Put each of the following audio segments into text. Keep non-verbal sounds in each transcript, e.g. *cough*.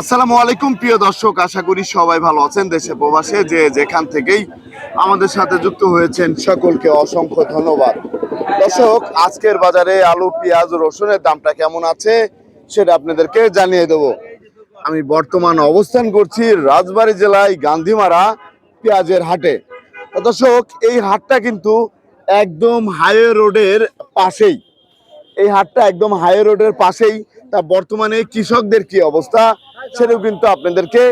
আসসালামু আলাইকুম, প্রিয় দর্শক, আশা করি সবাই ভালো আছেন দেশে প্রবাসে, যে যেখান থেকেই আমাদের সাথে যুক্ত হয়েছেন সকলকে অসংখ্য ধন্যবাদ। দর্শক, আজকের বাজারে আলু, পেঁয়াজ, রসুনের দামটা কেমন আছে সেটা আপনাদেরকে জানিয়ে দেব। আমি বর্তমান অবস্থান করছি রাজবাড়ী জেলায় গান্ধীমারা পেঁয়াজের হাটে। দর্শক, এই হাটটা কিন্তু একদম হাইওয়ে রোডের পাশেই। এই হাটটা একদম হাই রোডের পাশেই। তা বর্তমানে কৃষকদের কি অবস্থা সেটাও কিন্তু আপনাদেরকে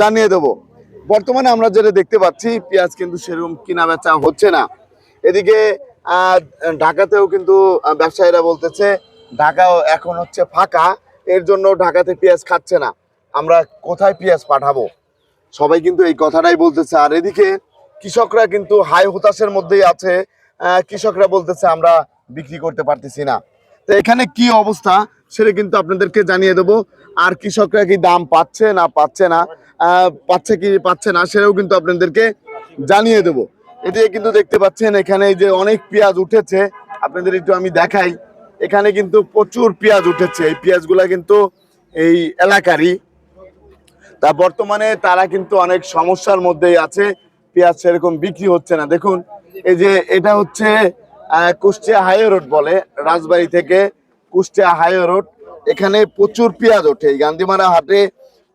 জানিয়ে দেব। বর্তমানে আমরা যেটা দেখতে পাচ্ছি, পেঁয়াজ কিন্তু সেরকম কিনা বেচা হচ্ছে না। এদিকে ঢাকাতেও কিন্তু ব্যবসায়ীরা বলতেছে, ঢাকাও এখন হচ্ছে ফাঁকা, এর জন্য ঢাকাতে পেঁয়াজ খাচ্ছে না। আমরা কোথায় পেঁয়াজ পাঠাবো? সবাই কিন্তু এই কথাটাই বলতেছে। আর এদিকে, কৃষকরা কিন্তু হাই হতাশের মধ্যেই আছে। কৃষকরা বলতেছে, আমরা বিক্রি করতে পারতেছি না। তো এখানে কি অবস্থা সেটা কিন্তু আপনাদেরকে জানিয়ে দেবো। আর কৃষকরা কি দাম পাচ্ছে না পাচ্ছে না? পাচ্ছে কি পাচ্ছে না সেটাও কিন্তু আপনাদেরকে জানিয়ে দেবো। এদিকে কিন্তু দেখতে পাচ্ছেন এখানে যে অনেক পেঁয়াজ উঠেছে। আপনাদের একটু আমি দেখাই। এখানে কিন্তু প্রচুর পেঁয়াজ উঠেছে। এই পেঁয়াজগুলা কিন্তু এই এলাকারই। তা বর্তমানে তারা কিন্তু অনেক সমস্যার মধ্যেই আছে। পেঁয়াজ সেরকম বিক্রি হচ্ছে না। দেখুন, এই যে এটা হচ্ছে কুষ্টিয়া হাইওয়ে রোড বলে, রাজবাড়ি থেকে কুষ্টিয়া হাইওয়ে রোড। এখানে প্রচুর পেঁয়াজ ওঠে। গান্ধীমারা হাটে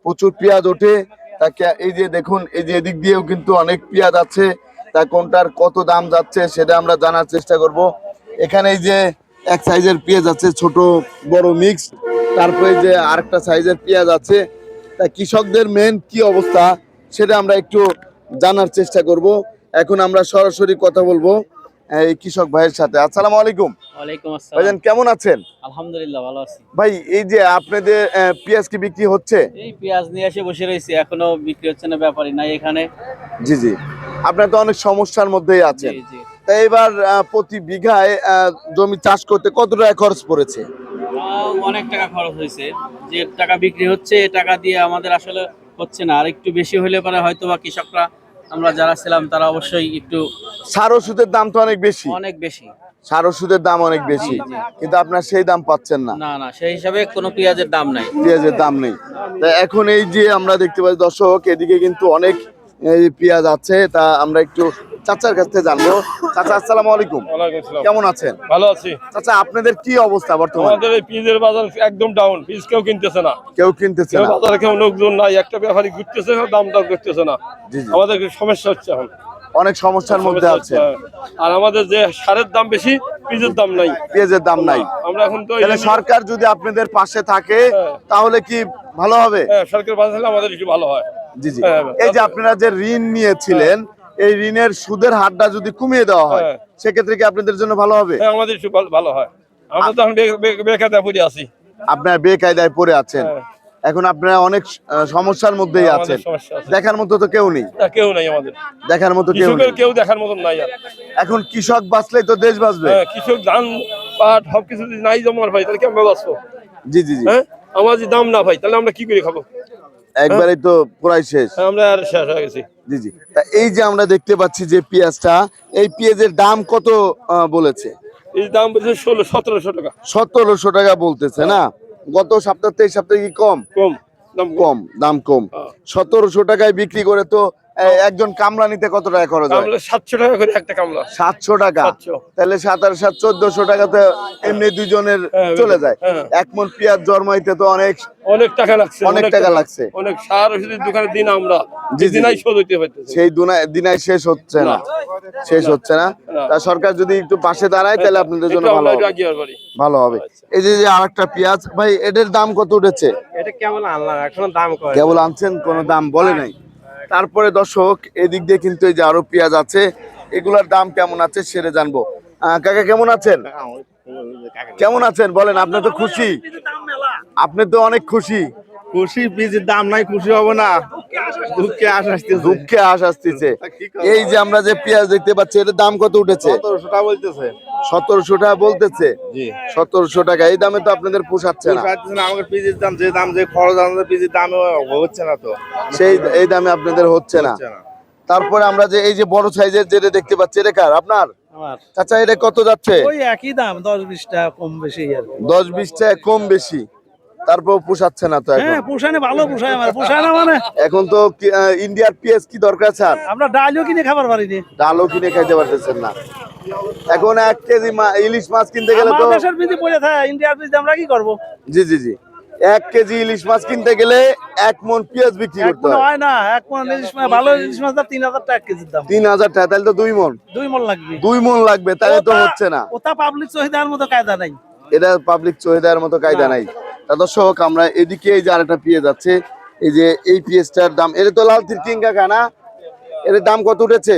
প্রচুর পেঁয়াজ ওঠে। তাকে এই যে দেখুন, এই যে এদিক দিয়েও কিন্তু অনেক পেঁয়াজ আছে। তা কোনটার কত দাম যাচ্ছে সেটা আমরা জানার চেষ্টা করব। এখানে এই যে এক সাইজের পেঁয়াজ আছে, ছোট, বড় মিক্স তারপরে যে আরেকটা সাইজের পেঁয়াজ আছে। তা কৃষকদের মেন কি অবস্থা সেটা আমরা একটু জানার চেষ্টা করব। এখন আমরা সরাসরি কথা বলব। এই কৃষক ভাইয়ের সাথে। আসসালামু আলাইকুম। ওয়ালাইকুম আসসালাম। ভাইজান কেমন আছেন? আলহামদুলিল্লাহ ভালো আছি। ভাই এই যে আপনাদের পেঁয়াজ কি বিক্রি হচ্ছে? এই পেঁয়াজ নিয়ে এসে বসে রয়েছি এখনও বিক্রি হচ্ছে না ব্যাপারই নাই এখানে। জি জি। আপনার তো অনেক সমস্যার মধ্যেই জি আছেন। জি তা এবার আহ, প্রতি বিঘায় জমি চাষ করতে কত টাকা খরচ পড়েছে? অনেক টাকা খরচ হয়েছে। যে টাকা বিক্রি হচ্ছে টাকা দিয়ে আমাদের আসলে হচ্ছে না। আর একটু বেশি হলে পরে হয়তো বা কৃষকরা আমরা যারা ছিলাম তারা অবশ্যই একটু সার ওষুধের দাম তো অনেক বেশি। অনেক বেশি। সার ওষুধের দাম অনেক বেশি। কিন্তু আপনার সেই দাম পাচ্ছেন না। না না সেই হিসাবে কোনো পেঁয়াজের দাম নাই। পেঁয়াজের দাম নেই। তা এখন এই যে আমরা দেখতে পাচ্ছি দর্শক এদিকে কিন্তু অনেক এই পেঁয়াজ আছে তা আমরা একটু চাচার কাছ থেকে জানব। চাচা আসসালামু আলাইকুম। কেমন আছেন? ভালো আছি। চাচা আপনাদের কি অবস্থা বর্তমানে? আমাদের এই পিজের বাজার একদম ডাউন পিস কেউ কিনতেছে না। কেউ কিনতেছে না। বাজারে কেউ লোকজন নাই একটা ব্যাপারী ঘুরতেছে দাম দর করতেছে না। আমাদের সমস্যা হচ্ছে এখন। অনেক সমস্যার মধ্যে আছে আর আমাদের যে সারের দাম বেশি পিজের দাম নাই। পেঁয়াজের দাম নাই। আমরা এখন তো সরকার যদি আপনাদের পাশে থাকে হ্যাঁ। তাহলে কি ভালো হবে? হ্যাঁ, সরকার বাজার হলে আমাদের একটু ভালো হয়। জি জি। হ্যাঁ, এই যে আপনারা যে ঋণ নিয়েছিলেন এই ঋণের সুদের হারটা যদি কমিয়ে দেওয়া হয় হ্যাঁ। সেক্ষেত্রে কি আপনাদের জন্য ভালো হবে? হ্যাঁ আমাদের ভালো- হয়। আমরা তো এখন বে- বে- পড়ে আছি। আপনার বেকায়দায় পড়ে আছেন। হ্যাঁ। এখন আপনারা অনেক সমস্যার মধ্যেই আছেন। দেখার মতো তো কেউ নেই। কেউ নাই আমাদের। দেখার মতো কেউ কেউ দেখার মতন নাই এখন কৃষক বাঁচলেই তো দেশ বাঁচবে। হ্যাঁ কৃষক ধান পাট সব কিছু যদি নাই জমার ভাই তাহলে কেমন বাঁচবো? জি জি জি। হ্যাঁ? আমার যদি দাম না ভাই তাহলে আমরা কি করে খাব? একবারেই তো পুরাই শেষ। হ্যাঁ, আমরা আর শেষ হয়ে গেছি। জি জি। তা এই যে আমরা দেখতে পাচ্ছি যে পেঁয়াজটা এই পেঁয়াজের দাম কত বলেছে? এই দাম বলছে ষোলো সতেরোশো টাকা। সতেরোশো টাকা বলতেছে না? গত সপ্তাহ থেকে এই সপ্তাহে কি কম? কম দাম কম দাম কম। হ্যাঁ। সতেরোশো টাকায় বিক্রি করে তো একজন কামলা নিতে কত টাকা খরচ হয়? সাতশো টাকা করে একটা কামলা। সাতশো টাকা? তাহলে সাতাশ সাত চোদ্দশো টাকাতে এমনি দুজনের হ্যাঁ, চলে যায়। হ্যাঁ। এক মন পেঁয়াজ জন্মাইতে তো অনেক অনেক টাকা লাগছে অনেক টাকা লাগছে। অনেক সার ওষুধের দোকানে দিন আমরা। দিনাই শোধ হইতে পারতেছি সেই দুনা- শেষ হচ্ছে না। শেষ হচ্ছে না। তা সরকার যদি একটু পাশে দাঁড়ায় তাহলে আপনাদের জন্য ভালো হবে। ভালো হবে। এই যে যে আরেকটা পেঁয়াজ ভাই এটার দাম কত উঠেছে? এটা কেবল আনলাম এখনও দাম কয়। কেবল আনছেন কোনো দাম বলে নাই। তারপরে দর্শক এদিক দিয়ে কিন্তু এই যে আরও পেঁয়াজ আছে এগুলার দাম কেমন আছে সেরে জানব। কাকা কেমন আছেন? কেমন আছেন? বলেন আপনি তো খুশি। আপনি তো অনেক খুশি। খুশি বীজের দাম নাই খুশি হব না। দুঃখে আসতেছে। দুঃখে আশ আসতেছে। এই যে আমরা যে পেঁয়াজ দেখতে পাচ্ছি এটার দাম কত উঠেছে? সতেরোশো টাকা বলতেছে। সতেরোশো টাকা বলতেছে? সতেরোশো টাকা এই দামে তো আপনাদের পোষাচ্ছে না। না আমাকে পিজির দাম যে দাম যে খরচ আমাদের পিজির দাম হচ্ছে না তো। সেই এই দামে আপনাদের হচ্ছে না। তারপরে আমরা যে এই যে বড় সাইজের যেটা দেখতে পাচ্ছি এটা কার? আপনার? চাচা এটা কত যাচ্ছে? ওই একই দাম দশ বিশ টাকা কম বেশি। দশ বিশ টাকা কম বেশি। তারপর পোষাচ্ছে না তো এখন। হ্যাঁ পোষায় না ভালো পোষায় আমার। পোষায় না মানে? এখন তো ইন্ডিয়ার পিএস কি দরকার স্যার? আমরা ডালও কিনে খাবার পারিনি। ডালও কিনে খাইতে পারতেছেন না। এখন এক কেজি ইলিশ মাছ কিনতে গেলে তো দেশের বিধি পড়ে থাকে ইন্ডিয়ার বিধি আমরা কি করব? জি জি জি। এক কেজি ইলিশ মাছ কিনতে গেলে এক মন পেঁয়াজ বিক্রি করতে হয়। হয় না এক মন ইলিশ মাছ ভালো ইলিশ মাছ দাম তিন হাজার টাকা কেজির দাম। তিন হাজার টাকা তাহলে তো দুই মন। দুই মন লাগবে। দুই মন লাগবে তাহলে তো হচ্ছে না। ওটা পাবলিক চাহিদার মতো কায়দা নাই। এটা পাবলিক চাহিদার মতো কায়দা নাই। তা দর্শক আমরা এদিকে এই যে আরেকটা পেঁয়াজ আছে এই যে এই পেঁয়াজটার দাম এটা তো লাল তিরকিং কাকা না এর দাম কত উঠেছে?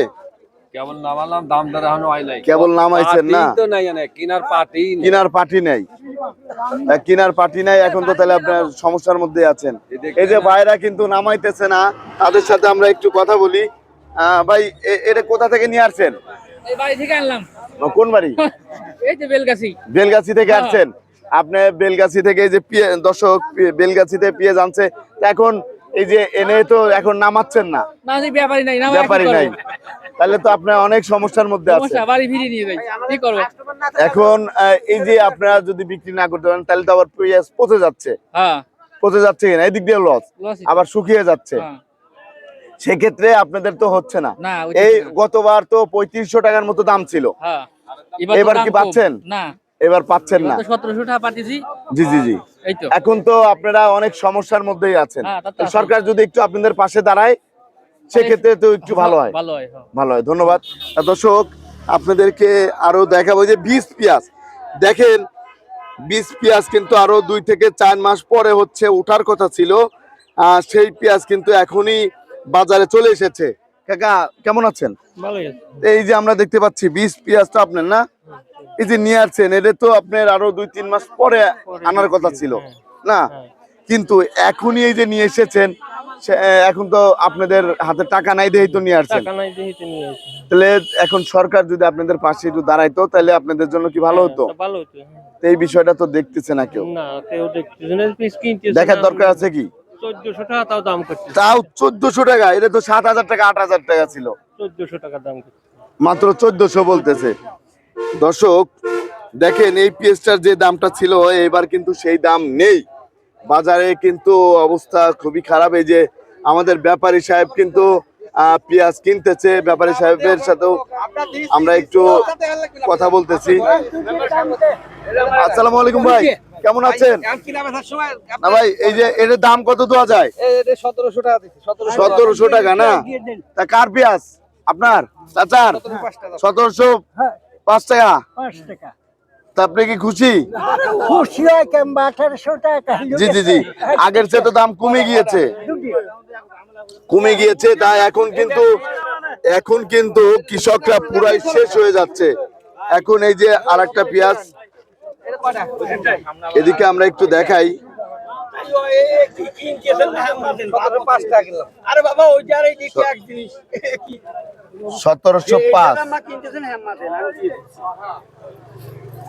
কেবল নামালাম দাম দর হয় নাই। কেবল নামাইছেন না? তো নাই জানে কিনার পার্টি কিনার পার্টি নাই। কিনার পার্টি নাই এখন তো তাহলে আপনার সমস্যার মধ্যে আছেন। এই যে ভাইরা কিন্তু নামাইতেছে না তাদের সাথে আমরা একটু কথা বলি। আহ, ভাই এটা কোথা থেকে নিয়ে আসছেন? এই বাড়ি থেকে আনলাম। কোন বাড়ি? *laughs* এই যে বেলগাছি। বেলগাছি থেকে আসছেন। আপনি বেলগাছি থেকে এই যে পিয়ে- দর্শক বেলগাছিতে পেঁয়াজ আনছে। এখন এই যে এনে তো এখন নামাচ্ছেন না। না ব্যাপারই নাই ব্যাপারই নাই। তাহলে তো আপনার অনেক সমস্যার মধ্যে আছে। এখন এই যে আপনারা যদি বিক্রি না করতে পারেন তাহলে তো আবার পেঁয়াজ পচে যাচ্ছে। হ্যাঁ। পচে যাচ্ছে কিনা? এদিক দিয়ে লস আবার শুকিয়ে যাচ্ছে। হ্যাঁ। সেক্ষেত্রে আপনাদের তো হচ্ছে না। এই গতবার তো পঁয়ত্রিশশো টাকার মতো দাম ছিল। হ্যাঁ। এবার কি পাচ্ছেন? না। এবার পাচ্ছেন না। সতেরোশো টাকা পাঠিয়েছি। জি জি জি। এখন তো আপনারা অনেক সমস্যার মধ্যেই আছেন। সরকার যদি একটু আপনাদের পাশে দাঁড়ায় সেক্ষেত্রে তো একটু ভালো হয়। ভালো হয় হ্যাঁ। ভালো হয় ধন্যবাদ। দর্শক আপনাদেরকে আরও দেখাবো যে বীজ পেঁয়াজ। দেখেন বীজ পেঁয়াজ কিন্তু আরও দুই থেকে চার মাস পরে হচ্ছে ওঠার কথা ছিল। সেই পেঁয়াজ কিন্তু এখনই বাজারে চলে এসেছে। কাকা কেমন আছেন? এই যে আমরা দেখতে পাচ্ছি বীজ পেঁয়াজ তো আপনার না? এই যে নিয়ে আসছেন এটা তো আপনার আরও দুই তিন মাস পরে আনার কথা ছিল। না? কিন্তু এখনই এই যে নিয়ে এসেছেন এখন তো আপনাদের হাতে টাকা নাই দেখেই তো নিয়ে আসছেন। তাহলে এখন সরকার যদি আপনাদের পাশে একটু দাঁড়াইতো তাহলে আপনাদের জন্য কি ভালো হতো? ভালো হতো তো এই বিষয়টা তো দেখতেছে না কেউ। না কেউ দেখতেছে দেখার দরকার আছে কি? চোদ্দশো টাকা তাও দাম করছে তাও চোদ্দশো টাকা এটা তো সাত হাজার টাকা আট হাজার টাকা ছিল। চোদ্দশো টাকা দাম মাত্র চোদ্দশো বলতেছে। দর্শক দেখেন এই পেঁয়াজটার যে দামটা ছিল এবার কিন্তু সেই দাম নেই। বাজারে কিন্তু অবস্থা খুবই খারাপ। এই যে আমাদের ব্যাপারী সাহেব কিন্তু পেঁয়াজ কিনতেছে। ব্যাপারী সাহেবের সাথেও আমরা একটু কথা বলতেছি। আসসালামু আলাইকুম ভাই কেমন আছেন? না ভাই এই যে এর দাম কত দেওয়া যায়? সতেরোশো টাকা সতেরোশো সতেরোশো টাকা না? তা কার পেঁয়াজ? আপনার? চাচার? সতেরোশো পাঁচ টাকা। তা আপনি কি খুশি? খুশি হয় কিংবা আঠারোশো টাকা। জি জি জি। আগের চেয়ে তো দাম কমে গিয়েছে। কমে গিয়েছে তাই এখন কিন্তু এখন কিন্তু কৃষকরা পুরাই শেষ হয়ে যাচ্ছে। এখন এই যে আর একটা পেঁয়াজ এদিকে আমরা একটু দেখাই। সতেরোশো পাঁচ।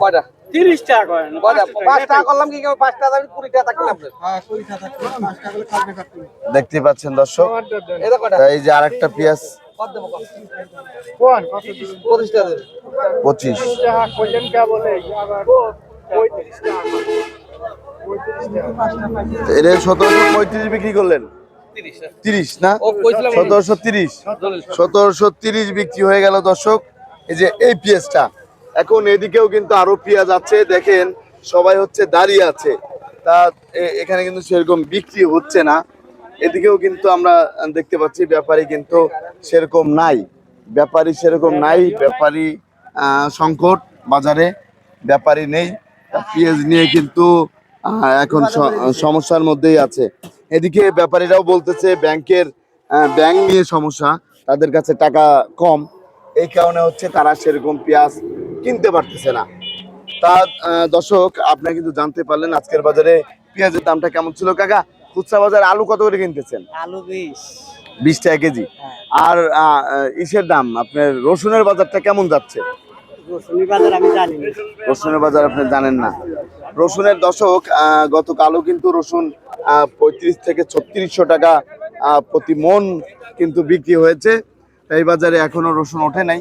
কয়টা? তিরিশ টাকা করেন। পাঁচ টাকা। করলাম কি পাঁচ টাকা দাম কুড়ি টাকা থাকলে আপনার? দেখতে পাচ্ছেন দর্শক এই যে আর একটা পেঁয়াজ। কত পঁচিশ এটা সতেরোশো পঁয়ত্রিশ বিক্রি করলেন। তিরিশ না? ও সতেরোশো তিরিশ। সতেরোশো তিরিশ বিক্রি হয়ে গেল দর্শক। এই যে এই পেঁয়াজটা এখন এদিকেও কিন্তু আরও পেঁয়াজ আছে, দেখেন সবাই হচ্ছে দাঁড়িয়ে আছে। তা এখানে কিন্তু সেরকম বিক্রি হচ্ছে না। এদিকেও কিন্তু আমরা দেখতে পাচ্ছি ব্যাপারী কিন্তু সেরকম নাই। ব্যাপারী সেরকম নাই, ব্যাপারী সংকট বাজারে ব্যাপারী নেই। পেঁয়াজ নিয়ে কিন্তু এখন সমস্যার মধ্যেই আছে। এদিকে ব্যাপারীরাও বলতেছে ব্যাংকের ব্যাংক নিয়ে সমস্যা, তাদের কাছে টাকা কম। এই কারণে হচ্ছে তারা সেরকম পেঁয়াজ কিনতে পারতেছে না। তা দর্শক আপনারা কিন্তু জানতে পারলেন আজকের বাজারে পেঁয়াজের দামটা কেমন ছিল। কাকা খুচরা বাজারে আলু কত করে কিনতেছেন? আলু বিশ। বিশ টাকা কেজি। আর আহ, আহ, ইসের দাম আপনার রসুনের বাজারটা কেমন যাচ্ছে? আমি জানি রসুনের বাজার আপনি জানেন না। রসুনের দশক গতকালও কিন্তু রসুন পঁয়ত্রিশ থেকে ছত্রিশশো টাকা প্রতি মন কিন্তু বিক্রি হয়েছে। এই বাজারে এখনও রসুন ওঠে নাই।